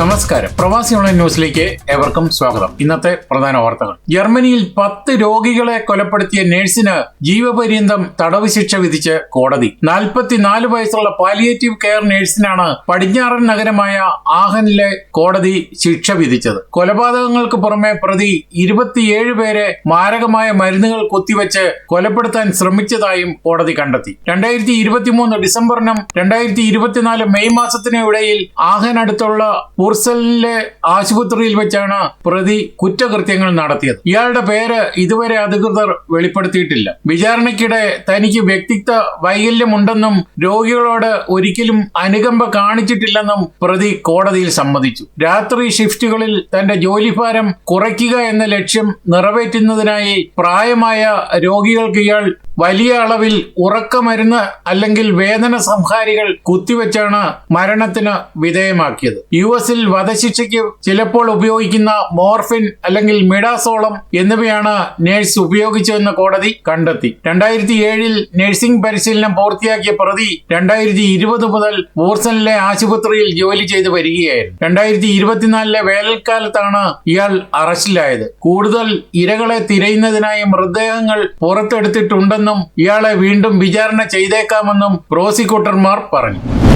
നമസ്കാരം. പ്രവാസി ഓൺലൈൻ ന്യൂസിലേക്ക് ഏവർക്കും സ്വാഗതം. ഇന്നത്തെ പ്രധാന വാർത്തകൾ. ജർമ്മനിയിൽ പത്ത് രോഗികളെ കൊലപ്പെടുത്തിയ നഴ്സിന് ജീവപര്യന്തം തടവ് ശിക്ഷ വിധിച്ച് കോടതി. നാൽപ്പത്തിനാല് വയസ്സുള്ള പാലിയേറ്റീവ് കെയർ നഴ്സിനാണ് പടിഞ്ഞാറൻ നഗരമായ ആഹനിലെ കോടതി ശിക്ഷ വിധിച്ചത്. കൊലപാതകങ്ങൾക്ക് പുറമെ പ്രതി ഇരുപത്തിയേഴ് പേരെ മാരകമായ മരുന്നുകൾ കുത്തിവെച്ച് കൊലപ്പെടുത്താൻ ശ്രമിച്ചതായും കോടതി കണ്ടെത്തി. രണ്ടായിരത്തി ഇരുപത്തിമൂന്ന് ഡിസംബറിനും രണ്ടായിരത്തി ഇരുപത്തിനാല് മെയ് മാസത്തിനും ഇടയിൽ ആഹനടുത്തുള്ള ഉർസലിലെ ആശുപത്രിയിൽ വെച്ചാണ് പ്രതി കുറ്റകൃത്യങ്ങൾ നടത്തിയത്. ഇയാളുടെ പേര് ഇതുവരെ അധികൃതർ വെളിപ്പെടുത്തിയിട്ടില്ല. വിചാരണയ്ക്കിടെ തനിക്ക് വ്യക്തിത്വ വൈകല്യമുണ്ടെന്നും രോഗികളോട് ഒരിക്കലും അനുകമ്പ കാണിച്ചിട്ടില്ലെന്നും പ്രതി കോടതിയിൽ സമ്മതിച്ചു. രാത്രി ഷിഫ്റ്റുകളിൽ തന്റെ ജോലിഭാരം കുറയ്ക്കുക എന്ന ലക്ഷ്യം നിറവേറ്റുന്നതിനായി പ്രായമായ രോഗികൾക്ക് ഇയാൾ വലിയ അളവിൽ ഉറക്കമരുന്ന് അല്ലെങ്കിൽ വേദന സംഹാരികൾ കുത്തിവെച്ചാണ് മരണത്തിന് വിധേയമാക്കിയത്. യു എസിൽ വധശിക്ഷയ്ക്ക് ചിലപ്പോൾ ഉപയോഗിക്കുന്ന മോർഫിൻ അല്ലെങ്കിൽ മിഡാസോളം എന്നിവയാണ് നേഴ്സ് ഉപയോഗിച്ചതെന്ന് കോടതി കണ്ടെത്തി. രണ്ടായിരത്തി ഏഴിൽ നഴ്സിംഗ് പരിശീലനം പൂർത്തിയാക്കിയ പ്രതി രണ്ടായിരത്തി ഇരുപത് മുതൽ വൂർസനിലെ ആശുപത്രിയിൽ ജോലി ചെയ്ത് വരികയായിരുന്നു. രണ്ടായിരത്തി ഇരുപത്തിനാലിലെ വേനൽക്കാലത്താണ് ഇയാൾ അറസ്റ്റിലായത്. കൂടുതൽ ഇരകളെ തിരയുന്നതിനായി മൃതദേഹങ്ങൾ പുറത്തെടുത്തിട്ടുണ്ടെന്നും ഇയാളെ വീണ്ടും വിചാരണ ചെയ്തേക്കാമെന്നും പ്രോസിക്യൂട്ടർമാർ പറഞ്ഞു.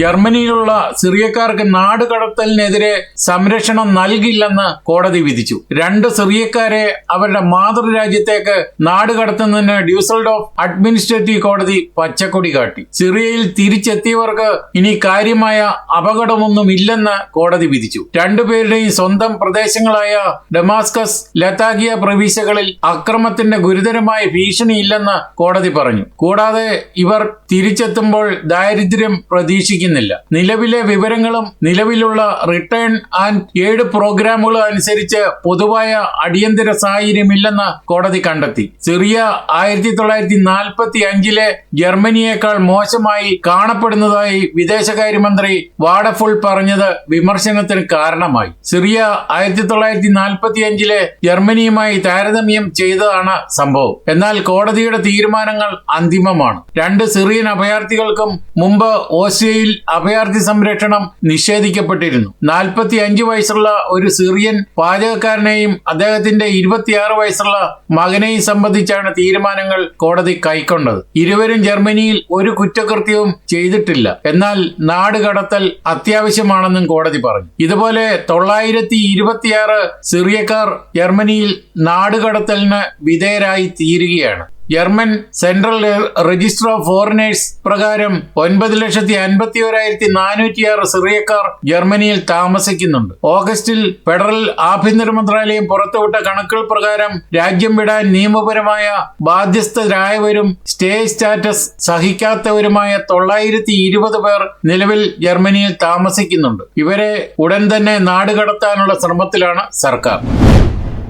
ജർമ്മനിയിലുള്ള സിറിയക്കാർക്ക് നാട് കടത്തലിനെതിരെ സംരക്ഷണം നൽകില്ലെന്ന് കോടതി വിധിച്ചു. രണ്ട് സിറിയക്കാരെ അവരുടെ മാതൃരാജ്യത്തേക്ക് നാട് കടത്തുന്നതിന് ഡ്യൂസൽഡോഫ് അഡ്മിനിസ്ട്രേറ്റീവ് കോടതി പച്ചക്കൊടി കാട്ടി. സിറിയയിൽ തിരിച്ചെത്തിയവർക്ക് ഇനി കാര്യമായ അപകടമൊന്നും ഇല്ലെന്ന് കോടതി വിധിച്ചു. രണ്ടുപേരുടെയും സ്വന്തം പ്രദേശങ്ങളായ ഡമാസ്കസ് ലതാഗിയ പ്രവിശ്യകളിൽ അക്രമത്തിന്റെ ഗുരുതരമായ ഭീഷണിയില്ലെന്ന് കോടതി പറഞ്ഞു. കൂടാതെ ഇവർ തിരിച്ചെത്തുമ്പോൾ ദാരിദ്ര്യം പ്രതീക്ഷിക്കുന്നില്ല നിലവിലെ വിവരങ്ങളും നിലവിലുള്ള റിട്ടേൺ ആൻഡ് ഏഴ് പ്രോഗ്രാമുകളും അനുസരിച്ച് പൊതുവായ അടിയന്തര സാഹചര്യമില്ലെന്ന് കോടതി കണ്ടെത്തി. സിറിയ ആയിരത്തി തൊള്ളായിരത്തി നാൽപ്പത്തി അഞ്ചിലെ ജർമ്മനിയേക്കാൾ മോശമായി കാണപ്പെടുന്നതായി വിദേശകാര്യമന്ത്രി വാഡഫുൾ പറഞ്ഞത് വിമർശനത്തിന് കാരണമായി. സിറിയ ആയിരത്തി തൊള്ളായിരത്തി നാൽപ്പത്തി അഞ്ചിലെ ജർമ്മനിയുമായി താരതമ്യം ചെയ്തതാണ് സംഭവം. എന്നാൽ കോടതിയുടെ തീരുമാനങ്ങൾ അന്തിമമാണ്. രണ്ട് സിറിയൻ അഭയാർത്ഥികൾക്കും മുമ്പ് ഓസ്ട്രിയയിൽ അഭയാർത്ഥി സംരക്ഷണം നിഷേധിക്കപ്പെട്ടിരുന്നു. നാൽപ്പത്തി അഞ്ച് വയസ്സുള്ള ഒരു സിറിയൻ പാചകക്കാരനെയും അദ്ദേഹത്തിന്റെ ഇരുപത്തിയാറ് വയസ്സുള്ള മകനെയും സംബന്ധിച്ചാണ് തീരുമാനങ്ങൾ കോടതി കൈക്കൊണ്ടത്. ഇരുവരും ജർമ്മനിയിൽ ഒരു കുറ്റകൃത്യവും ചെയ്തിട്ടില്ല. എന്നാൽ നാട് കടത്തൽ അത്യാവശ്യമാണെന്നും കോടതി പറഞ്ഞു. ഇതുപോലെ തൊള്ളായിരത്തി ഇരുപത്തിയാറ് സിറിയക്കാർ ജർമ്മനിയിൽ നാടുകടത്തലിന് വിധേയരായി തീരുകയാണ്. German central register of foreigners പ്രകാരം ഒൻപത് ലക്ഷത്തി അൻപത്തി ഒരായിരത്തി നാനൂറ്റിയാറ് സിറിയക്കാർ ജർമ്മനിയിൽ താമസിക്കുന്നുണ്ട്. ഓഗസ്റ്റിൽ ഫെഡറൽ ആഭ്യന്തര മന്ത്രാലയം പുറത്തുവിട്ട കണക്കുകൾ പ്രകാരം രാജ്യം വിടാൻ നിയമപരമായ ബാധ്യസ്ഥരായവരും സ്റ്റേ സ്റ്റാറ്റസ് സഹിക്കാത്തവരുമായ തൊള്ളായിരത്തി ഇരുപത് പേർ നിലവിൽ ജർമ്മനിയിൽ താമസിക്കുന്നുണ്ട്. ഇവരെ ഉടൻ തന്നെ നാടുകടത്താനുള്ള ശ്രമത്തിലാണ് സർക്കാർ.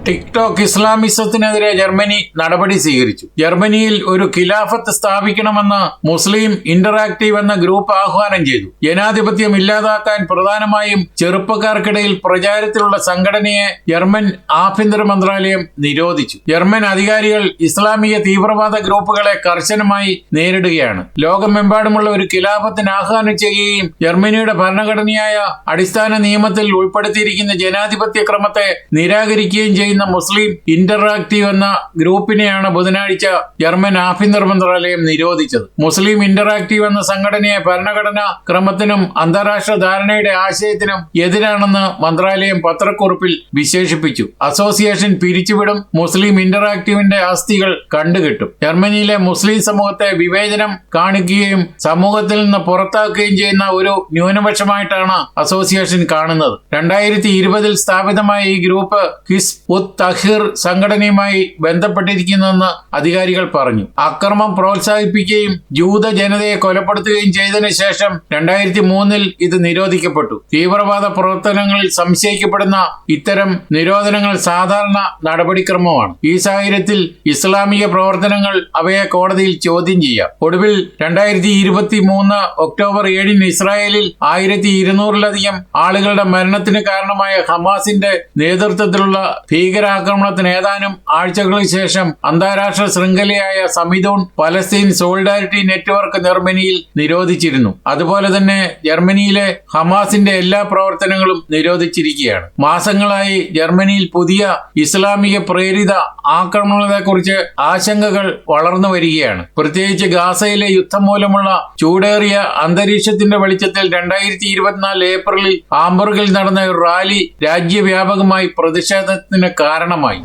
ടിക്ടോക്ക് ഇസ്ലാമിസത്തിനെതിരെ ജർമ്മനി നടപടി സ്വീകരിച്ചു. ജർമ്മനിയിൽ ഒരു ഖിലാഫത്ത് സ്ഥാപിക്കണമെന്ന് മുസ്ലിം ഇന്ററാക്റ്റീവ് എന്ന ഗ്രൂപ്പ് ആഹ്വാനം ചെയ്തു. ജനാധിപത്യം ഇല്ലാതാക്കാൻ പ്രധാനമായും ചെറുപ്പക്കാർക്കിടയിൽ പ്രചാരത്തിലുള്ള സംഘടനയെ ജർമ്മൻ ആഭ്യന്തര മന്ത്രാലയം നിരോധിച്ചു. ജർമ്മൻ അധികാരികൾ ഇസ്ലാമിക തീവ്രവാദ ഗ്രൂപ്പുകളെ കർശനമായി നേരിടുകയാണ്. ലോകമെമ്പാടുമുള്ള ഒരു ഖിലാഫത്തിന് ആഹ്വാനം ചെയ്യുകയും ജർമ്മനിയുടെ ഭരണഘടനയായ അടിസ്ഥാന നിയമത്തിൽ ഉൾപ്പെടുത്തിയിരിക്കുന്ന ജനാധിപത്യ ക്രമത്തെ നിരാകരിക്കുകയും ചെയ്യുന്ന മുസ്ലിം ഇന്ററാക്റ്റീവ് എന്ന ഗ്രൂപ്പിനെയാണ് ബുധനാഴ്ച ജർമ്മൻ ആഭ്യന്തര മന്ത്രാലയം നിരോധിച്ചത്. മുസ്ലിം ഇന്ററാക്റ്റീവ് എന്ന സംഘടനയെ ഭരണഘടനാ ക്രമത്തിനും അന്താരാഷ്ട്ര ധാരണയുടെ ആശയത്തിനും എതിരാണെന്ന് മന്ത്രാലയം പത്രക്കുറിപ്പിൽ വിശേഷിപ്പിച്ചു. അസോസിയേഷൻ പിരിച്ചുവിടും മുസ്ലിം ഇന്ററാക്റ്റീവിന്റെ അസ്ഥികൾ കണ്ടുകിട്ടും. ജർമ്മനിയിലെ മുസ്ലിം സമൂഹത്തെ വിവേചനം കാണിക്കുകയും സമൂഹത്തിൽ നിന്ന് പുറത്താക്കുകയും ചെയ്യുന്ന ഒരു ന്യൂനപക്ഷമായിട്ടാണ് അസോസിയേഷൻ കാണുന്നത്. രണ്ടായിരത്തി ഇരുപതിൽ സ്ഥാപിതമായ ഈ ഗ്രൂപ്പ് ഹിസ് ഉത് തഹിർ സംഘടനയുമായി ബന്ധപ്പെട്ടിരിക്കുന്നെന്ന് അധികാരികൾ പറഞ്ഞു. അക്രമം പ്രോത്സാഹിപ്പിക്കുകയും ജൂത ജനതയെ കൊലപ്പെടുത്തുകയും ചെയ്തതിന് ശേഷം രണ്ടായിരത്തി മൂന്നിൽ ഇത് നിരോധിക്കപ്പെട്ടു. തീവ്രവാദ പ്രവർത്തനങ്ങളിൽ സംശയിക്കപ്പെടുന്ന ഇത്തരം നിരോധനങ്ങൾ സാധാരണ നടപടിക്രമമാണ്. ഈ സാഹചര്യത്തിൽ ഇസ്ലാമിക പ്രവർത്തനങ്ങൾ അവയെ കോടതിയിൽ ചോദ്യം ചെയ്യാം. ഒടുവിൽ രണ്ടായിരത്തി ഇരുപത്തി മൂന്ന് ഒക്ടോബർ ഏഴിന് ഇസ്രായേലിൽ ആയിരത്തി ഇരുന്നൂറിലധികം ആളുകളുടെ മരണത്തിന് കാരണമായ ഹമാസിന്റെ നേതൃത്വത്തിലുള്ള ഭീകര ഭീകരാക്രമണത്തിന് ഏതാനും ആഴ്ചകൾക്ക് ശേഷം അന്താരാഷ്ട്ര ശൃംഖലയായ സമിതൂൺ പലസ്തീൻ സോളിഡാരിറ്റി നെറ്റ്വർക്ക് ജർമ്മനിയിൽ നിരോധിച്ചിരുന്നു. അതുപോലെ തന്നെ ജർമ്മനിയിലെ ഹമാസിന്റെ എല്ലാ പ്രവർത്തനങ്ങളും നിരോധിച്ചിരിക്കുകയാണ്. മാസങ്ങളായി ജർമ്മനിയിൽ പുതിയ ഇസ്ലാമിക പ്രേരിത ആക്രമണങ്ങളെക്കുറിച്ച് ആശങ്കകൾ വളർന്നു വരികയാണ്. പ്രത്യേകിച്ച് ഗാസയിലെ യുദ്ധം മൂലമുള്ള ചൂടേറിയ അന്തരീക്ഷത്തിന്റെ വെളിച്ചത്തിൽ രണ്ടായിരത്തി ഇരുപത്തിനാല് ഏപ്രിലിൽ ആംബർഗിൽ നടന്ന ഒരു റാലി രാജ്യവ്യാപകമായി പ്രതിഷേധത്തിന് കാരണമായി.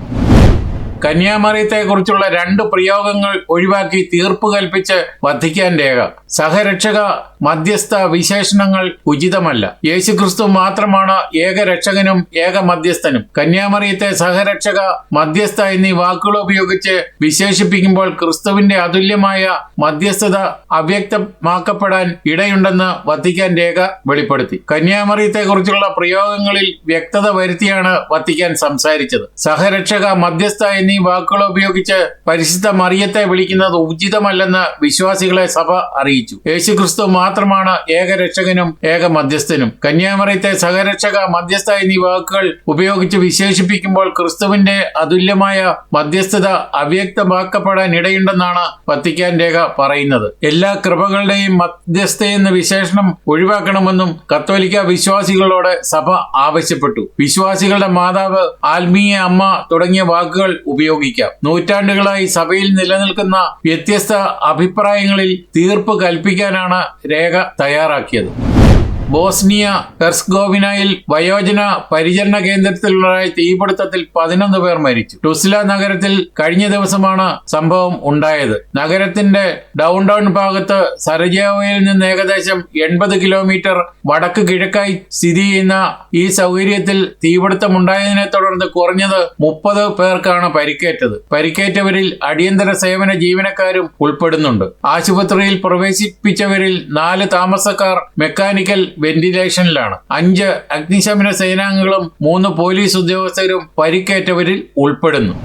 കന്യാമറിയത്തെക്കുറിച്ചുള്ള രണ്ട് പ്രയോഗങ്ങൾ ഒഴിവാക്കി തീർപ്പ് കൽപ്പിച്ച് വധിക്കാൻ രേഖ. സഹരക്ഷക മധ്യസ്ഥ വിശേഷണങ്ങൾ ഉചിതമല്ല. യേശുക്രിസ്തു മാത്രമാണ് ഏക രക്ഷകനും ഏക മധ്യസ്ഥനും കന്യാമറിയത്തെ സഹരക്ഷക മധ്യസ്ഥ എന്നീ വാക്കുകൾ ഉപയോഗിച്ച് വിശേഷിപ്പിക്കുമ്പോൾ ക്രിസ്തുവിന്റെ അതുല്യമായ മധ്യസ്ഥത അവ്യക്തമാക്കപ്പെടാൻ ഇടയുണ്ടെന്ന് വത്തിക്കാൻ രേഖ വെളിപ്പെടുത്തി. കന്യാമറിയത്തെക്കുറിച്ചുള്ള പ്രയോഗങ്ങളിൽ വ്യക്തത വരുത്തിയാണ് വത്തിക്കാൻ സംസാരിച്ചത്. സഹരക്ഷക മധ്യസ്ഥ എന്നീ വാക്കുകൾ ഉപയോഗിച്ച് പരിശുദ്ധ മറിയത്തെ വിളിക്കുന്നത് ഉചിതമല്ലെന്ന് വിശ്വാസികളെ സഭ അറിയിച്ചു. യേശുക്രിസ്തു മാത്രമാണ് ഏക രക്ഷകനും ഏക മധ്യസ്ഥനും കന്യാമറിയത്തെ സഹരക്ഷക മധ്യസ്ഥ എന്നീ വാക്കുകൾ ഉപയോഗിച്ച് വിശേഷിപ്പിക്കുമ്പോൾ ക്രിസ്തുവിന്റെ അതുല്യമായ മധ്യസ്ഥത അവ്യക്തമാക്കപ്പെടാൻ ഇടയുണ്ടെന്നാണ് വത്തിക്കാൻ രേഖ പറയുന്നത്. എല്ലാ കൃപകളുടെയും മധ്യസ്ഥ എന്ന വിശേഷണം ഒഴിവാക്കണമെന്നും കത്തോലിക്ക വിശ്വാസികളോട് സഭ ആവശ്യപ്പെട്ടു. വിശ്വാസികളുടെ മാതാവ് ആത്മീയ അമ്മ തുടങ്ങിയ വാക്കുകൾ ഉപയോഗിക്കാം. നൂറ്റാണ്ടുകളായി സഭയിൽ നിലനിൽക്കുന്ന വ്യത്യസ്ത അഭിപ്രായങ്ങളിൽ തീർപ്പ് കൽപ്പിക്കാനാണ് രേഖ തയ്യാറാക്കിയത്. ബോസ്നിയ ഹെർസ്ഗോവിനയിൽ വയോജന പരിചരണ കേന്ദ്രത്തിലുണ്ടായ തീപിടുത്തത്തിൽ പതിനൊന്ന് പേർ മരിച്ചു. ടുസ്ല നഗരത്തിൽ കഴിഞ്ഞ ദിവസമാണ് സംഭവം ഉണ്ടായത്. നഗരത്തിന്റെ ഡൗൺ ടൗൺ ഭാഗത്ത് സരജാവയിൽ നിന്ന് ഏകദേശം എൺപത് കിലോമീറ്റർ വടക്ക് കിഴക്കായി സ്ഥിതി ചെയ്യുന്ന ഈ സൗകര്യത്തിൽ തീപിടുത്തമുണ്ടായതിനെ തുടർന്ന് കുറഞ്ഞത് മുപ്പത് പേർക്കാണ് പരിക്കേറ്റത്. പരിക്കേറ്റവരിൽ അടിയന്തര സേവന ജീവനക്കാരും ഉൾപ്പെടുന്നുണ്ട്. ആശുപത്രിയിൽ പ്രവേശിപ്പിച്ചവരിൽ നാല് താമസക്കാർ മെക്കാനിക്കൽ വെന്റിലേഷനിലാണ്. അഞ്ച് അഗ്നിശമന സേനാംഗങ്ങളും മൂന്ന് പോലീസ് ഉദ്യോഗസ്ഥരും പരിക്കേറ്റവരിൽ ഉൾപ്പെടുന്നു.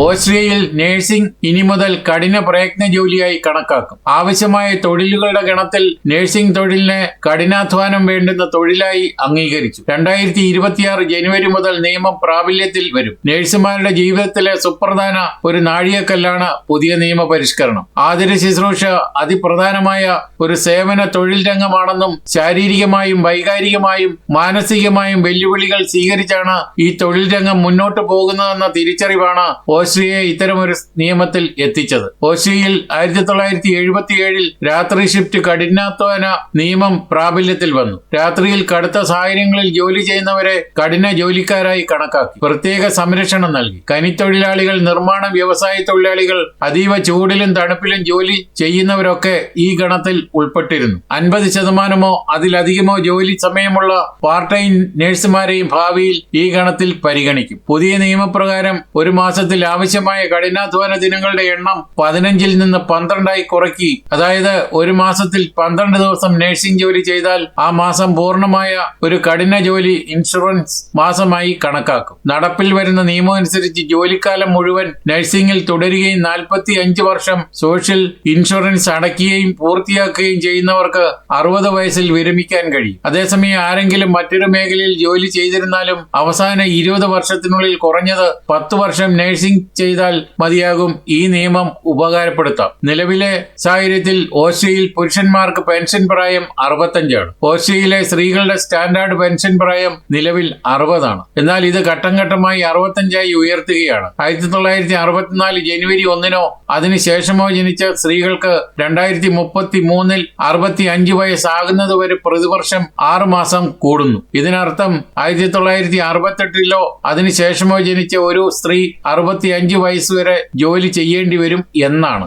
ഓസ്ട്രിയയിൽ നഴ്സിംഗ് ഇനി മുതൽ കഠിന പ്രയത്ന ജോലിയായി കണക്കാക്കും. ആവശ്യമായ തൊഴിലുകളുടെ ഗണത്തിൽ നഴ്സിംഗ് തൊഴിലിന് കഠിനാധ്വാനം വേണ്ടുന്ന തൊഴിലായി അംഗീകരിച്ചു. രണ്ടായിരത്തി ഇരുപത്തിയാറ് ജനുവരി മുതൽ നിയമം പ്രാബല്യത്തിൽ വരും. നഴ്സുമാരുടെ ജീവിതത്തിലെ സുപ്രധാന ഒരു നാഴികക്കല്ലാണ് പുതിയ നിയമ പരിഷ്കരണം ആതിര ശുശ്രൂഷ അതിപ്രധാനമായ ഒരു സേവന തൊഴിൽ രംഗമാണെന്നും ശാരീരികമായും വൈകാരികമായും മാനസികമായും വെല്ലുവിളികൾ സ്വീകരിച്ചാണ് ഈ തൊഴിൽ രംഗം മുന്നോട്ട് പോകുന്നതെന്ന തിരിച്ചറിവാണ് ഓസ്ട്രിയയെ ഇത്തരമൊരു നിയമത്തിൽ എത്തിച്ചത്. ഓസ്ട്രിയയിൽ ആയിരത്തി തൊള്ളായിരത്തി എഴുപത്തി ഏഴിൽ രാത്രി ഷിഫ്റ്റ് കഠിനാധ്വാന നിയമം പ്രാബല്യത്തിൽ വന്നു. രാത്രിയിൽ കടുത്ത സാഹചര്യങ്ങളിൽ ജോലി ചെയ്യുന്നവരെ കഠിന ജോലിക്കാരായി കണക്കാക്കി. പ്രത്യേക സംരക്ഷണം നൽകി. കനിത്തൊഴിലാളികൾ നിർമ്മാണ വ്യവസായ തൊഴിലാളികൾ അതീവ ചൂടിലും തണുപ്പിലും ജോലി ചെയ്യുന്നവരൊക്കെ ഈ ഗണത്തിൽ ഉൾപ്പെട്ടിരുന്നു. അൻപത് ശതമാനമോ അതിലധികമോ ജോലി സമയമുള്ള പാർട്ട് ടൈം നഴ്സുമാരെയും ഭാവിയിൽ ഈ ഗണത്തിൽ പരിഗണിക്കും. പുതിയ നിയമപ്രകാരം ഒരു മാസത്തിൽ ആവശ്യമായ കഠിനാധ്വാന ദിനങ്ങളുടെ എണ്ണം പതിനഞ്ചിൽ നിന്ന് പന്ത്രണ്ടായി കുറയ്ക്കി അതായത് ഒരു മാസത്തിൽ പന്ത്രണ്ട് ദിവസം നഴ്സിംഗ് ജോലി ചെയ്താൽ ആ മാസം പൂർണമായ ഒരു കഠിന ജോലി ഇൻഷുറൻസ് മാസമായി കണക്കാക്കും. നടപ്പിൽ വരുന്ന നിയമം അനുസരിച്ച് ജോലിക്കാലം മുഴുവൻ നഴ്സിംഗിൽ തുടരുകയും നാൽപ്പത്തി അഞ്ച് വർഷം സോഷ്യൽ ഇൻഷുറൻസ് അടയ്ക്കുകയും പൂർത്തിയാക്കുകയും ചെയ്യുന്നവർക്ക് അറുപത് വയസ്സിൽ വിരമിക്കാൻ കഴിയും. അതേസമയം ആരെങ്കിലും മറ്റൊരു മേഖലയിൽ ജോലി ചെയ്തിരുന്നാലും അവസാന ഇരുപത് വർഷത്തിനുള്ളിൽ കുറഞ്ഞത് പത്ത് വർഷം നഴ്സിംഗ് ചെയ്താൽ മതിയാകും ഈ നിയമം ഉപകാരപ്പെടുത്താം. നിലവിലെ സാഹചര്യത്തിൽ ഓസ്ട്രിയയിൽ പുരുഷന്മാർക്ക് പെൻഷൻ പ്രായം അറുപത്തഞ്ചാണ്. ഓസ്ട്രിയയിലെ സ്ത്രീകളുടെ സ്റ്റാൻഡേർഡ് പെൻഷൻ പ്രായം നിലവിൽ അറുപതാണ്. എന്നാൽ ഇത് ഘട്ടം ഘട്ടമായി അറുപത്തഞ്ചായി ഉയർത്തുകയാണ്. ആയിരത്തി തൊള്ളായിരത്തി അറുപത്തിനാല് ജനുവരി ഒന്നിനോ അതിനുശേഷമോ ജനിച്ച സ്ത്രീകൾക്ക് രണ്ടായിരത്തി മുപ്പത്തി മൂന്നിൽ അറുപത്തി അഞ്ച് വയസ്സാകുന്നത് വരെ പ്രതിവർഷം ആറ് മാസം കൂടുന്നു. ഇതിനർത്ഥം ആയിരത്തി തൊള്ളായിരത്തി അറുപത്തെട്ടിലോ അതിനുശേഷമോ ജനിച്ച ഒരു സ്ത്രീ അറുപത്തി അഞ്ച് വയസ്സ് വരെ ജോലി ചെയ്യേണ്ടി വരും എന്നാണ്.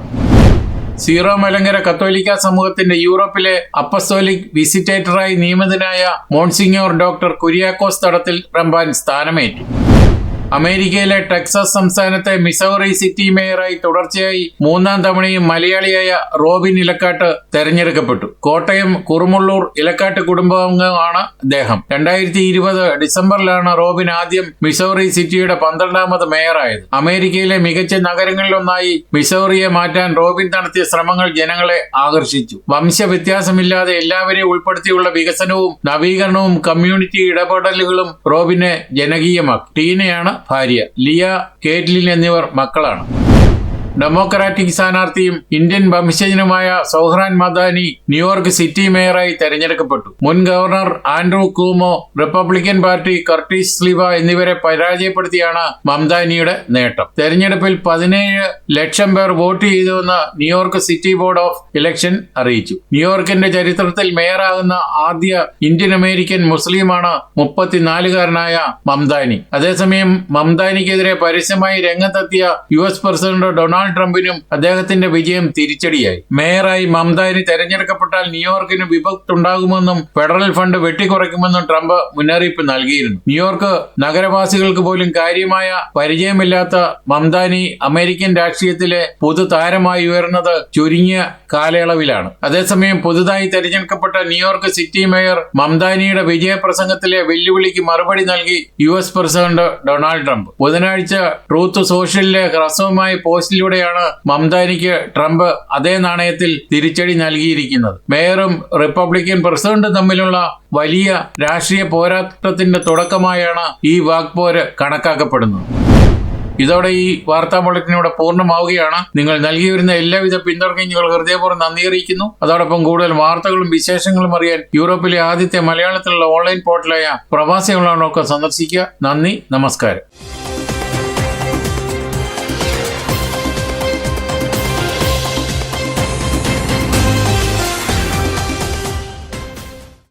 സീറോ മലങ്കര കത്തോലിക്ക സമൂഹത്തിന്റെ യൂറോപ്പിലെ അപ്പസ്തോലിക് വിസിറ്റേറ്ററായി നിയമിതനായ മോൺസിഞ്ഞോർ ഡോക്ടർ കുര്യാക്കോസ് തടത്തിൽ റംബാൻ സ്ഥാനമേറ്റു. അമേരിക്കയിലെ ടെക്സസ് സംസ്ഥാനത്തെ മിസൗറി സിറ്റി മേയറായി തുടർച്ചയായി മൂന്നാം തവണയും മലയാളിയായ റോബിൻ ഇലക്കാട്ട് തെരഞ്ഞെടുക്കപ്പെട്ടു. കോട്ടയം കുറുമുള്ളൂർ ഇലക്കാട്ട് കുടുംബാംഗമാണ് അദ്ദേഹം. രണ്ടായിരത്തി ഇരുപത് ഡിസംബറിലാണ് റോബിൻ ആദ്യം മിസൗറി സിറ്റിയുടെ പന്ത്രണ്ടാമത് മേയറായത്. അമേരിക്കയിലെ മികച്ച നഗരങ്ങളിലൊന്നായി മിസൗറിയെ മാറ്റാൻ റോബിൻ നടത്തിയ ശ്രമങ്ങൾ ജനങ്ങളെ ആകർഷിച്ചു. വംശവ്യത്യാസമില്ലാതെ എല്ലാവരെയും ഉൾപ്പെടുത്തിയുള്ള വികസനവും നവീകരണവും കമ്മ്യൂണിറ്റി ഇടപെടലുകളും റോബിനെ ജനകീയമാക്കി. ടീനയാണ് ഭാര്യ ലിയ കേറ്റ്ലിൻ എന്നിവർ മക്കളാണ്. ഡെമോക്രാറ്റിക് സ്ഥാനാർത്ഥിയും Indian വംശജനുമായ Zohran Mamdani New York city മേയറായി തെരഞ്ഞെടുക്കപ്പെട്ടു. മുൻ governor Andrew Cuomo Republican party Curtis Sliwa എന്നിവരെ പരാജയപ്പെടുത്തിയാണ് മംദാനിയുടെ നേട്ടം. തെരഞ്ഞെടുപ്പിൽ പതിനേഴ് ലക്ഷം പേർ വോട്ട് ചെയ്തുവെന്ന് New York city board of election അറിയിച്ചു. ന്യൂയോർക്കിന്റെ ചരിത്രത്തിൽ മേയറാകുന്ന ആദ്യ ഇന്ത്യൻ അമേരിക്കൻ മുസ്ലിമാണ് മുപ്പത്തിനാലുകാരനായ മംദാനി. അതേസമയം മംദാനിക്കെതിരെ പരസ്യമായി രംഗത്തെത്തിയ യു എസ് പ്രസിഡന്റ് ഡൊണാൾഡ് ട്രംപിനും അദ്ദേഹത്തിന്റെ വിജയം തിരിച്ചടിയായി. മേയറായി മംതാരി തെരഞ്ഞെടുക്കപ്പെട്ടാൽ ന്യൂയോർക്കിന് വിപത്തുണ്ടാകുമെന്നും ഫെഡറൽ ഫണ്ട് വെട്ടിക്കുറയ്ക്കുമെന്നും ട്രംപ് മുന്നറിയിപ്പ് നൽകിയിരുന്നു. ന്യൂയോർക്ക് നഗരവാസികൾക്ക് പോലും കാര്യമായ പരിചയമില്ലാത്ത മംതാനി അമേരിക്കൻ രാഷ്ട്രീയത്തിലെ പുതുതാരമായി ഉയർന്നത് ചുരുങ്ങിയ കാലയളവിലാണ്. അതേസമയം പുതുതായി തെരഞ്ഞെടുക്കപ്പെട്ട ന്യൂയോർക്ക് സിറ്റി മേയർ മംദാനിയുടെ വിജയപ്രസംഗത്തിലെ വെല്ലുവിളിക്ക് മറുപടി നൽകി U S president Donald Trump. ബുധനാഴ്ച ട്രൂത്ത് സോഷ്യലിലെ ഹ്രസ്വമായ പോസ്റ്റിലൂടെയാണ് എനിക്ക് ട്രംപ് അതേ നാണയത്തിൽ തിരിച്ചടി നൽകിയിരിക്കുന്നത്. മേയറും റിപ്പബ്ലിക്കൻ പ്രസിഡന്റും തമ്മിലുള്ള വലിയ രാഷ്ട്രീയ പോരാട്ടത്തിന്റെ തുടക്കമായാണ് ഈ വാക്പോര് കണക്കാക്കപ്പെടുന്നത്. ഇതോടെ ഈ വാർത്താ ബുള്ളറ്റിൻ പൂർണമാവുകയാണ്. നിങ്ങൾ നൽകി വരുന്ന എല്ലാവിധ പിന്തുണയ്ക്കും ഞങ്ങൾ ഹൃദയപൂർവം നന്ദി അറിയിക്കുന്നു. അതോടൊപ്പം കൂടുതൽ വാർത്തകളും വിശേഷങ്ങളും അറിയാൻ യൂറോപ്പിലെ ആദ്യത്തെ മലയാളത്തിലുള്ള ഓൺലൈൻ പോർട്ടലായ പ്രവാസി സന്ദർശിക്കുക. നന്ദി നമസ്കാരം.